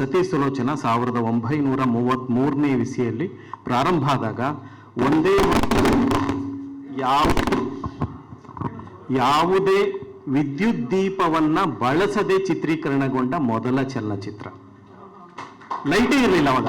ಸತಿ ಸುಲೋಚನ ಸಾವಿರದ ಒಂಬೈನೂರ ಮೂವತ್ತ್ ಮೂರನೇ ವಿಸಿಯಲ್ಲಿ ಪ್ರಾರಂಭ ಆದಾಗ ಒಂದೇ ಯಾವ ಯಾವುದೇ ವಿದ್ಯುತ್ ದೀಪವನ್ನ ಬಳಸದೆ ಚಿತ್ರೀಕರಣಗೊಂಡ ಮೊದಲ ಚಲನಚಿತ್ರ. ಲೈಟೇ ಇರಲಿಲ್ಲ ಅವಾಗ.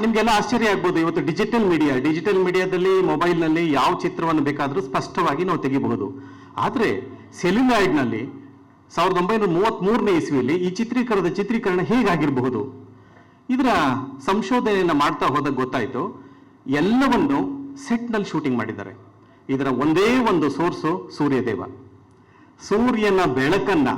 ನಿಮಗೆಲ್ಲ ಆಶ್ಚರ್ಯ ಆಗ್ಬೋದು. ಇವತ್ತು ಡಿಜಿಟಲ್ ಮೀಡಿಯಾ, ಡಿಜಿಟಲ್ ಮೀಡಿಯಾದಲ್ಲಿ, ಮೊಬೈಲ್ನಲ್ಲಿ ಯಾವ ಚಿತ್ರವನ್ನು ಬೇಕಾದರೂ ಸ್ಪಷ್ಟವಾಗಿ ನಾವು ತೆಗಿಬಹುದು. ಆದರೆ ಸೆಲ್ಯುಲಾಯ್ಡ್ನಲ್ಲಿ ಸಾವಿರದ ಒಂಬೈನೂರ ಮೂವತ್ತ್ಮೂರನೇ ಇಸ್ವಿಯಲ್ಲಿ ಈ ಚಿತ್ರೀಕರಣದ ಚಿತ್ರೀಕರಣ ಹೇಗಾಗಿರಬಹುದು? ಇದರ ಸಂಶೋಧನೆಯನ್ನು ಮಾಡ್ತಾ ಹೋದಾಗ ಗೊತ್ತಾಯಿತು. ಎಲ್ಲವನ್ನು ಸೆಟ್ನಲ್ಲಿ ಶೂಟಿಂಗ್ ಮಾಡಿದ್ದಾರೆ. ಇದರ ಒಂದೇ ಒಂದು ಸೋರ್ಸು ಸೂರ್ಯದೇವ. ಸೂರ್ಯನ ಬೆಳಕನ್ನ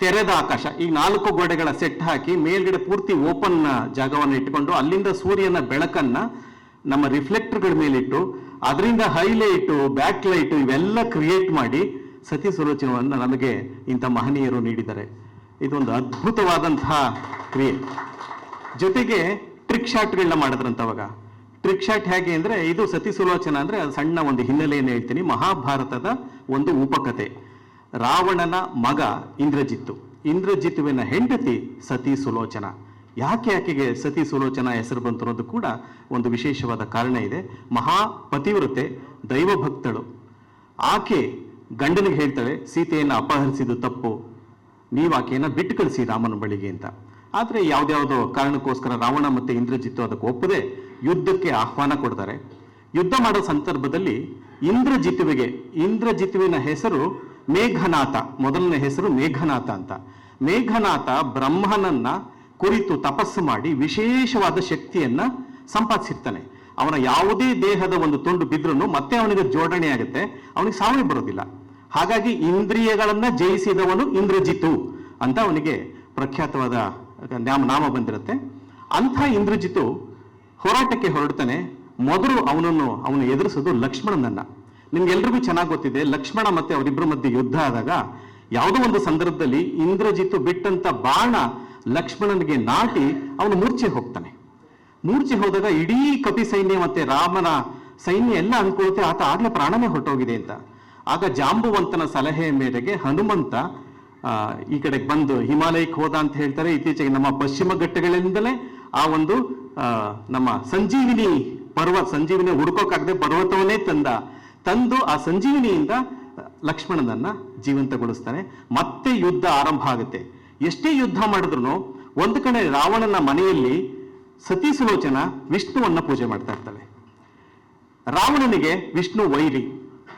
ತೆರೆದ ಆಕಾಶ, ಈ ನಾಲ್ಕು ಗೋಡೆಗಳ ಸೆಟ್ ಹಾಕಿ ಮೇಲ್ಗಡೆ ಪೂರ್ತಿ ಓಪನ್ ಜಾಗವನ್ನು ಇಟ್ಕೊಂಡು ಅಲ್ಲಿಂದ ಸೂರ್ಯನ ಬೆಳಕನ್ನ ನಮ್ಮ ರಿಫ್ಲೆಕ್ಟರ್ಗಳ ಮೇಲಿಟ್ಟು, ಅದರಿಂದ ಹೈಲೈಟು ಬ್ಯಾಕ್ ಲೈಟು ಇವೆಲ್ಲ ಕ್ರಿಯೇಟ್ ಮಾಡಿ ಸತಿ ಸುಲೋಚನವನ್ನು ನಮಗೆ ಇಂಥ ಮಹನೀಯರು ನೀಡಿದ್ದಾರೆ. ಇದೊಂದು ಅದ್ಭುತವಾದಂತಹ ಕ್ರಿಯೆ. ಜೊತೆಗೆ ಟ್ರಿಕ್ ಶಾಟ್ಗಳನ್ನ ಮಾಡಿದ್ರಂತ ಅವಾಗ. ಟ್ರಿಕ್ ಶಾಟ್ ಹೇಗೆ ಅಂದರೆ ಇದು ಸತಿ ಸುಲೋಚನ ಅಂದರೆ ಅದು ಸಣ್ಣ ಒಂದು ಹಿನ್ನೆಲೆಯನ್ನು ಹೇಳ್ತೀನಿ. ಮಹಾಭಾರತದ ಒಂದು ಉಪಕಥೆ ರಾವಣನ ಮಗ ಇಂದ್ರಜಿತ್ತು. ಇಂದ್ರಜಿತ್ತುವಿನ ಹೆಂಡತಿ ಸತಿ ಸುಲೋಚನ ಯಾಕೆ ಆಕೆಗೆ ಸತಿ ಸುಲೋಚನ ಹೆಸರು ಬಂತು ಕೂಡ ಒಂದು ವಿಶೇಷವಾದ ಕಾರಣ ಇದೆ. ಮಹಾ ಪತಿವ್ರತೆ ದೈವಭಕ್ತಳು. ಆಕೆ ಗಂಡನಿಗೆ ಹೇಳ್ತಾಳೆ, ಸೀತೆಯನ್ನು ಅಪಹರಿಸಿದ್ದು ತಪ್ಪು. ನೀವು ಆಕೆಯನ್ನು ಬಿಟ್ಟು ಕಳಿಸಿ ರಾಮನ ಬಳಿಗೆ ಅಂತ. ಆದರೆ ಯಾವುದ್ಯಾವುದೋ ಕಾರಣಕ್ಕೋಸ್ಕರ ರಾವಣ ಮತ್ತು ಇಂದ್ರಜಿತ್ತು ಅದಕ್ಕೆ ಒಪ್ಪದೆ ಯುದ್ಧಕ್ಕೆ ಆಹ್ವಾನ ಕೊಡ್ತಾರೆ. ಯುದ್ಧ ಮಾಡೋ ಸಂದರ್ಭದಲ್ಲಿ ಇಂದ್ರಜಿತುವಿಗೆ, ಇಂದ್ರಜಿತುವಿನ ಹೆಸರು ಮೇಘನಾಥ, ಮೊದಲನೇ ಹೆಸರು ಮೇಘನಾಥ ಅಂತ. ಮೇಘನಾಥ ಬ್ರಹ್ಮನನ್ನ ಕುರಿತು ತಪಸ್ಸು ಮಾಡಿ ವಿಶೇಷವಾದ ಶಕ್ತಿಯನ್ನ ಸಂಪಾದಿಸಿರ್ತಾನೆ. ಅವನ ಯಾವುದೇ ದೇಹದ ಒಂದು ತುಂಡು ಬಿದ್ರೂ ಮತ್ತೆ ಅವನಿಗೆ ಜೋಡಣೆ ಆಗುತ್ತೆ, ಅವನಿಗೆ ಸಾವೇ ಬರೋದಿಲ್ಲ ಹಾಗಾಗಿ ಇಂದ್ರಿಯಗಳನ್ನ ಜಯಿಸಿದವನು ಇಂದ್ರಜಿತು ಅಂತ ಅವನಿಗೆ ಪ್ರಖ್ಯಾತವಾದ ನಾಮ ನಾಮ ಬಂದಿರುತ್ತೆ. ಅಂಥ ಇಂದ್ರಜಿತು ಹೋರಾಟಕ್ಕೆ ಹೊರಡ್ತಾನೆ. ಮೊದಲು ಅವನನ್ನು, ಅವನು ಎದುರಿಸೋದು ಲಕ್ಷ್ಮಣನನ್ನ. ನಿಮ್ಗೆಲ್ರಿಗೂ ಚೆನ್ನಾಗಿ ಗೊತ್ತಿದೆ, ಲಕ್ಷ್ಮಣ ಮತ್ತೆ ಅವರಿಬ್ಬರ ಮಧ್ಯೆ ಯುದ್ಧ ಆದಾಗ ಯಾವುದೋ ಒಂದು ಸಂದರ್ಭದಲ್ಲಿ ಇಂದ್ರಜಿತು ಬಿಟ್ಟಂತ ಬಾಣ ಲಕ್ಷ್ಮಣನಿಗೆ ನಾಟಿ ಅವನು ಮೂರ್ಛೆ ಹೋಗ್ತಾನೆ. ಮೂರ್ಛೆ ಹೋದಾಗ ಇಡೀ ಕಪಿ ಸೈನ್ಯ ಮತ್ತೆ ರಾಮನ ಸೈನ್ಯ ಎಲ್ಲ ಅನ್ಕೊಳ್ಳುತ್ತೆ ಆತ ಆಗ್ಲೇ ಪ್ರಾಣನೇ ಹೊರಟೋಗಿದೆ ಅಂತ. ಆಗ ಜಾಂಬುವಂತನ ಸಲಹೆ ಮೇರೆಗೆ ಹನುಮಂತ ಈ ಕಡೆಗೆ ಬಂದು ಹಿಮಾಲಯಕ್ಕೆ ಹೋದ ಅಂತ ಹೇಳ್ತಾರೆ. ಇತ್ತೀಚೆಗೆ ನಮ್ಮ ಪಶ್ಚಿಮ ಘಟ್ಟಗಳಿಂದಲೇ ಆ ಒಂದು ನಮ್ಮ ಸಂಜೀವಿನಿ ಪರ್ವತ ಸಂಜೀವಿನಿ ಹುಡ್ಕೋಕಾಗದೆ ಪರ್ವತವನ್ನೇ ತಂದ, ತಂದು ಆ ಸಂಜೀವಿನಿಯಿಂದ ಲಕ್ಷ್ಮಣನನ್ನ ಜೀವಂತಗೊಳಿಸ್ತಾನೆ. ಮತ್ತೆ ಯುದ್ಧ ಆರಂಭ ಆಗುತ್ತೆ. ಎಷ್ಟೇ ಯುದ್ಧ ಮಾಡಿದ್ರು ಒಂದು ಕಡೆ ರಾವಣನ ಮನೆಯಲ್ಲಿ ಸತಿ ಸುಲೋಚನ ವಿಷ್ಣುವನ್ನ ಪೂಜೆ ಮಾಡ್ತಾ ಇರ್ತಾಳೆ. ರಾವಣನಿಗೆ ವಿಷ್ಣು ವೈರಿ.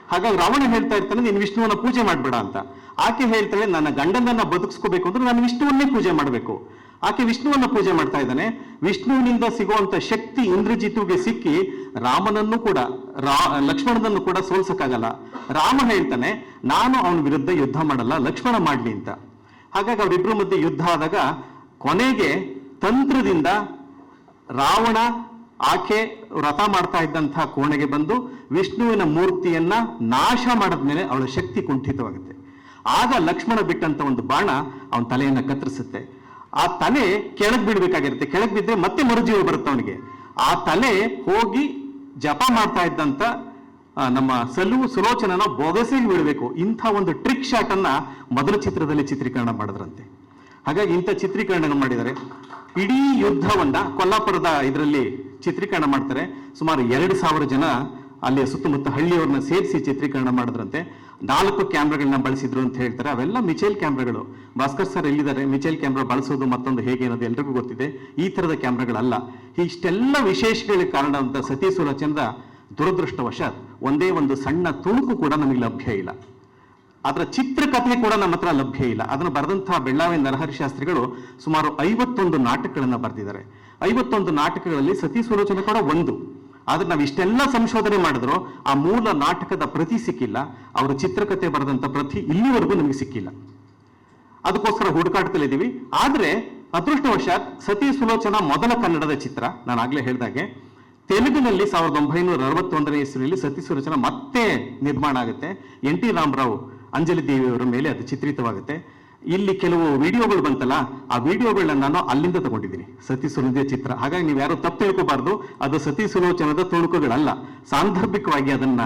ಹಾಗಾಗಿ ರಾವಣ ಹೇಳ್ತಾ ಇರ್ತಾನೆ, ನೀನು ವಿಷ್ಣುವನ್ನ ಪೂಜೆ ಮಾಡಬೇಡ ಅಂತ. ಆಕೆ ಹೇಳ್ತಾಳೆ, ನನ್ನ ಗಂಡನನ್ನ ಬದುಕಿಸ್ಕೋಬೇಕು ಅಂದ್ರೆ ನಾನು ವಿಷ್ಣುವನ್ನೇ ಪೂಜೆ ಮಾಡಬೇಕು. ಆಕೆ ವಿಷ್ಣುವನ್ನ ಪೂಜೆ ಮಾಡ್ತಾ ಇದ್ದಾನೆ. ವಿಷ್ಣುವಿನಿಂದ ಸಿಗುವಂತ ಶಕ್ತಿ ಇಂದ್ರಜಿತುಗೆ ಸಿಕ್ಕಿ ರಾಮನನ್ನು ಕೂಡ, ರಾ, ಲಕ್ಷ್ಮಣನನ್ನು ಕೂಡ ಸೋಲ್ಸಕ್ಕಾಗಲ್ಲ. ರಾಮ ಹೇಳ್ತಾನೆ, ನಾನು ಅವನ ವಿರುದ್ಧ ಯುದ್ಧ ಮಾಡಲ್ಲ, ಲಕ್ಷ್ಮಣ ಮಾಡ್ಲಿ ಅಂತ. ಹಾಗಾಗಿ ಅವರಿಬ್ಬರ ಮಧ್ಯೆ ಯುದ್ಧ ಆದಾಗ ಕೊನೆಗೆ ತಂತ್ರದಿಂದ ರಾವಣ ಆಕೆ ವ್ರತ ಮಾಡ್ತಾ ಇದ್ದಂತಹ ಕೋಣೆಗೆ ಬಂದು ವಿಷ್ಣುವಿನ ಮೂರ್ತಿಯನ್ನ ನಾಶ ಮಾಡಿದ್ಮೇಲೆ ಅವಳ ಶಕ್ತಿ ಕುಂಠಿತವಾಗುತ್ತೆ. ಆಗ ಲಕ್ಷ್ಮಣ ಬಿಟ್ಟಂತ ಒಂದು ಬಾಣ ಅವನ ತಲೆಯನ್ನ ಕತ್ತರಿಸುತ್ತೆ. ಆ ತಲೆ ಕೆಳಗ್ ಬಿಡ್ಬೇಕಾಗಿರುತ್ತೆ. ಕೆಳಗ್ ಬಿದ್ದರೆ ಮತ್ತೆ ಮರುಜೀವ ಬರುತ್ತೆ ಅವನಿಗೆ. ಆ ತಲೆ ಹೋಗಿ ಜಪ ಮಾಡ್ತಾ ಇದ್ದಂತ ನಮ್ಮ ಸಲು ಸುಲೋಚನನ ಬೊಗಸೆಗೆ ಬಿಡಬೇಕು. ಇಂಥ ಒಂದು ಟ್ರಿಕ್ ಶಾಟ್ ಅನ್ನ ಮೊದಲ ಚಿತ್ರದಲ್ಲಿ ಚಿತ್ರೀಕರಣ ಮಾಡಿದ್ರಂತೆ. ಹಾಗಾಗಿ ಇಂಥ ಚಿತ್ರೀಕರಣ ಮಾಡಿದ್ದಾರೆ. ಇಡೀ ಯುದ್ಧವನ್ನ ಕೊಲ್ಲಾಪುರದ ಇದರಲ್ಲಿ ಚಿತ್ರೀಕರಣ ಮಾಡ್ತಾರೆ. ಸುಮಾರು ಎರಡು ಸಾವಿರ ಜನ ಅಲ್ಲಿ ಸುತ್ತಮುತ್ತ ಹಳ್ಳಿಯವ್ರನ್ನ ಸೇರಿಸಿ ಚಿತ್ರೀಕರಣ ಮಾಡಿದ್ರಂತೆ. ನಾಲ್ಕು ಕ್ಯಾಮ್ರಾಗಳನ್ನ ಬಳಸಿದ್ರು ಅಂತ ಹೇಳ್ತಾರೆ. ಅವೆಲ್ಲ ಮಿಚೇಲ್ ಕ್ಯಾಮ್ರಾಗಳು. ಭಾಸ್ಕರ್ ಸರ್ ಎಲ್ಲಿದ್ದಾರೆ? ಮಿಚೇಲ್ ಕ್ಯಾಮ್ರಾ ಬಳಸೋದು ಮತ್ತೊಂದು ಹೇಗೆ ಅನ್ನೋದು ಎಲ್ರಿಗೂ ಗೊತ್ತಿದೆ. ಈ ತರದ ಕ್ಯಾಮ್ರಾಗಳಲ್ಲ. ಇಷ್ಟೆಲ್ಲ ವಿಶೇಷಗಳಿಗೆ ಕಾರಣ ಅಂತ ಸತೀಶ್ ಸುಲಚಂದ್ರ ದುರದೃಷ್ಟವಶಾತ್ ಒಂದೇ ಒಂದು ಸಣ್ಣ ತುಣುಕು ಕೂಡ ನಮಗೆ ಲಭ್ಯ ಇಲ್ಲ. ಅದರ ಚಿತ್ರಕಥೆ ಕೂಡ ನಮ್ಮ ಹತ್ರ ಲಭ್ಯ ಇಲ್ಲ. ಅದನ್ನು ಬರೆದಂತಹ ಬೆಳ್ಳಾವಿ ನರಹರಿ ಶಾಸ್ತ್ರಿಗಳು ಸುಮಾರು ಐವತ್ತೊಂದು ನಾಟಕಗಳನ್ನ ಬರೆದಿದ್ದಾರೆ. ಐವತ್ತೊಂದು ನಾಟಕಗಳಲ್ಲಿ ಸತಿ ಸುಲೋಚನೆ ಕೂಡ ಒಂದು. ಆದ್ರೆ ನಾವು ಇಷ್ಟೆಲ್ಲ ಸಂಶೋಧನೆ ಮಾಡಿದ್ರು ಆ ಮೂಲ ನಾಟಕದ ಪ್ರತಿ ಸಿಕ್ಕಿಲ್ಲ. ಅವರ ಚಿತ್ರಕಥೆ ಬರೆದಂತ ಪ್ರತಿ ಇಲ್ಲಿವರೆಗೂ ನಮಗೆ ಸಿಕ್ಕಿಲ್ಲ. ಅದಕ್ಕೋಸ್ಕರ ಹುಡುಕಾಟದಲ್ಲಿದ್ದೀವಿ ಆದ್ರೆ ಅದೃಷ್ಟವಶಾತ್ ಸತಿ ಸುಲೋಚನ ಮೊದಲ ಕನ್ನಡದ ಚಿತ್ರ. ನಾನು ಆಗ್ಲೇ ಹೇಳಿದಾಗೆ ತೆಲುಗಿನಲ್ಲಿ ಸಾವಿರದ ಒಂಬೈನೂರ ಅರವತ್ತೊಂದನೇ ಇಸ್ವಿಯಲ್ಲಿ ಸತಿ ಸುಲೋಚನ ಮತ್ತೆ ನಿರ್ಮಾಣ ಆಗುತ್ತೆ. ಎನ್ ಟಿ ರಾಮರಾವ್ ಅಂಜಲಿ ದೇವಿಯವರ ಮೇಲೆ ಅದು ಚಿತ್ರಿತವಾಗುತ್ತೆ. ಇಲ್ಲಿ ಕೆಲವು ವಿಡಿಯೋಗಳು ಬಂತಲ್ಲ, ಆ ವಿಡಿಯೋಗಳನ್ನ ನಾನು ಅಲ್ಲಿಂದ ತಗೊಂಡಿದ್ದೀನಿ. ಸತಿ ಸುಲೋಚನ ಚಿತ್ರ. ಹಾಗಾಗಿ ನೀವು ಯಾರು ತಪ್ಪು ತಿಳ್ಕೋಬಾರ್ದು. ಅದು ಸತಿ ಸುಲೋಚನದ ತುಣುಕುಗಳಲ್ಲ. ಸಾಂದರ್ಭಿಕವಾಗಿ ಅದನ್ನ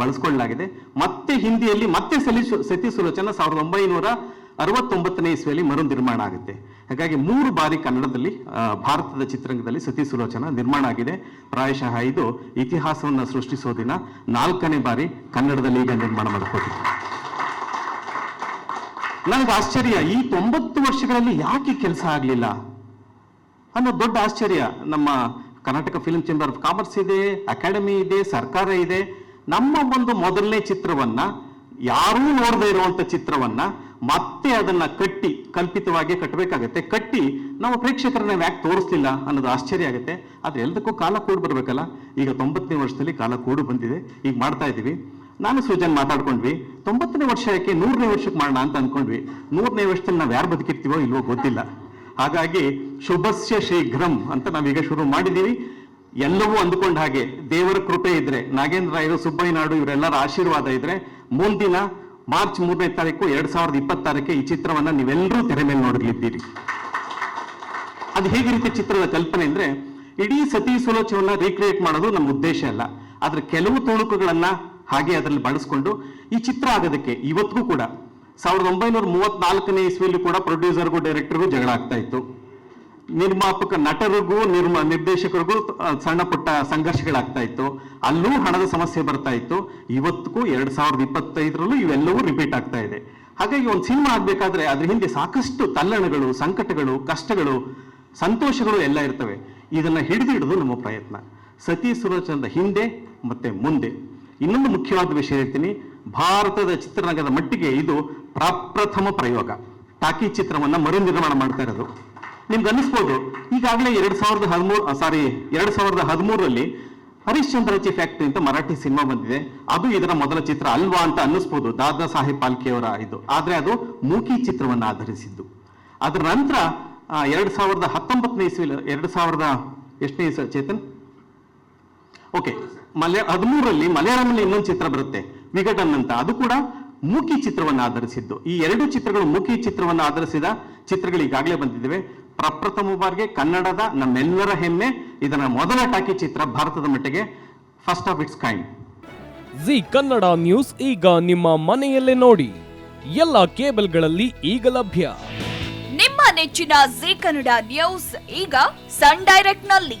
ಬಳಸ್ಕೊಳ್ಳಲಾಗಿದೆ. ಮತ್ತೆ ಹಿಂದಿಯಲ್ಲಿ ಮತ್ತೆ ಸಲಿ ಸತಿ ಸುಲೋಚನ ಸಾವಿರದ ಒಂಬೈನೂರ ಅರವತ್ತೊಂಬತ್ತನೇ ಇಸ್ವಿಯಲ್ಲಿ ಮರು ನಿರ್ಮಾಣ ಆಗುತ್ತೆ. ಹಾಗಾಗಿ ಮೂರು ಬಾರಿ ಕನ್ನಡದಲ್ಲಿ ಭಾರತದ ಚಿತ್ರರಂಗದಲ್ಲಿ ಸತಿ ಸುಲೋಚನ ನಿರ್ಮಾಣ ಆಗಿದೆ. ಪ್ರಾಯಶಃ ಇದು ಇತಿಹಾಸವನ್ನು ಸೃಷ್ಟಿಸೋದಿನ ನಾಲ್ಕನೇ ಬಾರಿ ಕನ್ನಡದಲ್ಲಿ ಈಗ ನಿರ್ಮಾಣ ಮಾಡ್ಕೋತೀವಿ ನನಗೆ ಆಶ್ಚರ್ಯ, ಈ ತೊಂಬತ್ತು ವರ್ಷಗಳಲ್ಲಿ ಯಾಕೆ ಕೆಲಸ ಆಗಲಿಲ್ಲ? ಅನ್ನೋ ದೊಡ್ಡ ಆಶ್ಚರ್ಯ. ನಮ್ಮ Karnataka film chamber of commerce ಇದೆ ಅಕಾಡೆಮಿ ಇದೆ, ಸರ್ಕಾರ ಇದೆ. ನಮ್ಮ ಒಂದು ಮೊದಲನೇ ಚಿತ್ರವನ್ನ, ಯಾರೂ ನೋಡದೇ ಇರುವಂತ ಚಿತ್ರವನ್ನ ಮತ್ತೆ ಅದನ್ನ ಕಟ್ಟಿ ಕಲ್ಪಿತವಾಗಿ ಕಟ್ಟಬೇಕಾಗತ್ತೆ. ಕಟ್ಟಿ ನಾವು ಪ್ರೇಕ್ಷಕರನ್ನ ಯಾಕೆ ತೋರಿಸ್ಲಿಲ್ಲ ಅನ್ನೋದು ಆಶ್ಚರ್ಯ ಆಗುತ್ತೆ. ಆದ್ರೆ ಎಲ್ಲದಕ್ಕೂ ಕಾಲ ಕೂಡಿ ಬರ್ಬೇಕಲ್ಲ. ಈಗ ತೊಂಬತ್ತನೇ ವರ್ಷದಲ್ಲಿ ಕಾಲ ಕೂಡು ಬಂದಿದೆ. ಈಗ ಮಾಡ್ತಾ ಇದೀವಿ ನಾನು ಸೂಜನ್ ಮಾತಾಡ್ಕೊಂಡ್ವಿ, ತೊಂಬತ್ತನೇ ವರ್ಷ ಯಾಕೆ ನೂರನೇ ವರ್ಷಕ್ಕೆ ಮಾಡೋಣ ಅಂತ ಅನ್ಕೊಂಡ್ವಿ. ನೂರನೇ ವರ್ಷದಲ್ಲಿ ನಾವು ಯಾರು ಬದುಕಿರ್ತೀವೋ ಇಲ್ವೋ ಗೊತ್ತಿಲ್ಲ. ಹಾಗಾಗಿ ಶುಭಸ್ಯ ಶೀಘ್ರಂ ಅಂತ ನಾವೀಗ ಶುರು ಮಾಡಿದ್ದೀವಿ ಎಲ್ಲವೂ ಅಂದುಕೊಂಡ ಹಾಗೆ ದೇವರ ಕೃಪೆ ಇದ್ರೆ, ನಾಗೇಂದ್ರ ರಾಯರು, ಸುಬ್ಬಯ್ಯ ನಾಯ್ಡು ಇವರೆಲ್ಲರ ಆಶೀರ್ವಾದ ಇದ್ರೆ, ಮುಂದಿನ ಮಾರ್ಚ್ ಮೂರನೇ ತಾರೀಕು ಎರಡ್ ಸಾವಿರದ ಇಪ್ಪತ್ತಾರಕ್ಕೆ ಈ ಚಿತ್ರವನ್ನ ನೀವೆಲ್ಲರೂ ತೆರೆ ಮೇಲೆ ನೋಡಲಿದ್ದೀರಿ. ಅದು ಹೇಗಿರುತ್ತೆ ಚಿತ್ರದ ಕಲ್ಪನೆ ಅಂದ್ರೆ, ಇಡೀ ಸತಿ ಸುಲೋಚವನ್ನ ರೀಕ್ರಿಯೇಟ್ ಮಾಡೋದು ನಮ್ಮ ಉದ್ದೇಶ ಅಲ್ಲ. ಆದ್ರೆ ಕೆಲವು ತುಣುಕುಗಳನ್ನ ಹಾಗೆ ಅದರಲ್ಲಿ ಬಳಸ್ಕೊಂಡು ಈ ಚಿತ್ರ ಆಗೋದಕ್ಕೆ ಇವತ್ತಿಗೂ ಕೂಡ ಸಾವಿರದ ಒಂಬೈನೂರ ಮೂವತ್ನಾಲ್ಕನೇ ಇಸ್ವಿಯಲ್ಲಿ ಕೂಡ ಪ್ರೊಡ್ಯೂಸರ್ಗೂ ಡೈರೆಕ್ಟರ್ಗೂ ಜಗಳ ಆಗ್ತಾ ಇತ್ತು. ನಿರ್ಮಾಪಕ ನಟರಿಗೂ, ನಿರ್ಮ, ನಿರ್ದೇಶಕರಿಗೂ ಸಣ್ಣ ಪುಟ್ಟ ಸಂಘರ್ಷಗಳಾಗ್ತಾ ಇತ್ತು. ಅಲ್ಲೂ ಹಣದ ಸಮಸ್ಯೆ ಬರ್ತಾ ಇತ್ತು. ಇವತ್ತಿಗೂ ಎರಡ್ ಸಾವಿರದ ಇಪ್ಪತ್ತೈದರಲ್ಲೂ ಇವೆಲ್ಲವೂ ರಿಪೀಟ್ ಆಗ್ತಾ ಇದೆ. ಹಾಗಾಗಿ ಒಂದು ಸಿನಿಮಾ ಆಗ್ಬೇಕಾದ್ರೆ ಅದ್ರ ಹಿಂದೆ ಸಾಕಷ್ಟು ತಲ್ಲಣಗಳು, ಸಂಕಟಗಳು, ಕಷ್ಟಗಳು, ಸಂತೋಷಗಳು ಎಲ್ಲ ಇರ್ತವೆ. ಇದನ್ನ ಹಿಡಿದಿಡೋದು ನಮ್ಮ ಪ್ರಯತ್ನ. ಸತಿ ಸುಲೋಚನದ ಹಿಂದೆ ಮತ್ತೆ ಮುಂದೆ. ಇನ್ನೊಂದು ಮುಖ್ಯವಾದ ವಿಷಯ ಹೇಳ್ತೀನಿ. ಭಾರತದ ಚಿತ್ರರಂಗದ ಮಟ್ಟಿಗೆ ಇದು ಪ್ರಪ್ರಥಮ ಪ್ರಯೋಗ. ಟಾಕಿ ಚಿತ್ರವನ್ನ ಮರು ನಿರ್ಮಾಣ ಮಾಡ್ತಾ ಇರೋದು. ನಿಮ್ಗೆ ಅನ್ನಿಸ್ಬೋದು, ಈಗಾಗಲೇ ಎರಡ್ ಸಾವಿರದ ಹದಿಮೂರು ಸಾರಿ ಎರಡ್ ಸಾವಿರದ ಹದಿಮೂರರಲ್ಲಿ ಹರಿಶ್ಚಂದ್ರಜಿ ಫ್ಯಾಕ್ಟ್ರಿ ಅಂತ ಮರಾಠಿ ಸಿನಿಮಾ ಬಂದಿದೆ. ಅದು ಇದರ ಮೊದಲ ಚಿತ್ರ ಅಲ್ವಾ ಅಂತ ಅನ್ನಿಸ್ಬೋದು ದಾದಾ ಸಾಹೇಬ್ ಪಾಲ್ಕೆ ಅವರ ಇದು. ಆದ್ರೆ ಅದು ಮೂಕಿ ಚಿತ್ರವನ್ನು ಆಧರಿಸಿದ್ದು. ಅದರ ನಂತರ ಎರಡ್ ಸಾವಿರದ ಹತ್ತೊಂಬತ್ತನೇ ಇಸ್ವಿ ಎರಡ್ ಸಾವಿರದ ಎಷ್ಟನೇ ಇಸ್ವಿ, ಚೇತನ್? ಓಕೆ ಮಲಯ ಹದಿಮೂರರಲ್ಲಿ ಮಲಯಾಳಂನಲ್ಲಿ ಇನ್ನೊಂದು ಚಿತ್ರ ಬರುತ್ತೆ ವಿಘಟನ್ ಅಂತ. ಅದು ಕೂಡ ಮೂಕಿ ಚಿತ್ರವನ್ನು ಆಧರಿಸಿದ್ದು. ಈ ಎರಡು ಚಿತ್ರಗಳು ಮೂಕಿ ಚಿತ್ರವನ್ನು ಆಧರಿಸಿದ ಚಿತ್ರಗಳು ಈಗಾಗಲೇ ಬಂದಿದ್ದೇವೆ. ಪ್ರಪ್ರಥಮ ಬಾರಿಗೆ ಕನ್ನಡದ ನಮ್ಮೆಲ್ಲರ ಹೆಮ್ಮೆ ಇದರ ಮೊದಲ ಟಾಕಿ ಚಿತ್ರ ಭಾರತದ ಮಟ್ಟಿಗೆ first of its kind Zee Kannada news ಈಗ ನಿಮ್ಮ ಮನೆಯಲ್ಲೇ ನೋಡಿ. ಎಲ್ಲ ಕೇಬಲ್ಗಳಲ್ಲಿ ಈಗ ಲಭ್ಯ. ನಿಮ್ಮ ನೆಚ್ಚಿನ ಜಿ ಕನ್ನಡ ನ್ಯೂಸ್ ಈಗ ಸನ್ ಡೈರೆಕ್ಟ್ನಲ್ಲಿ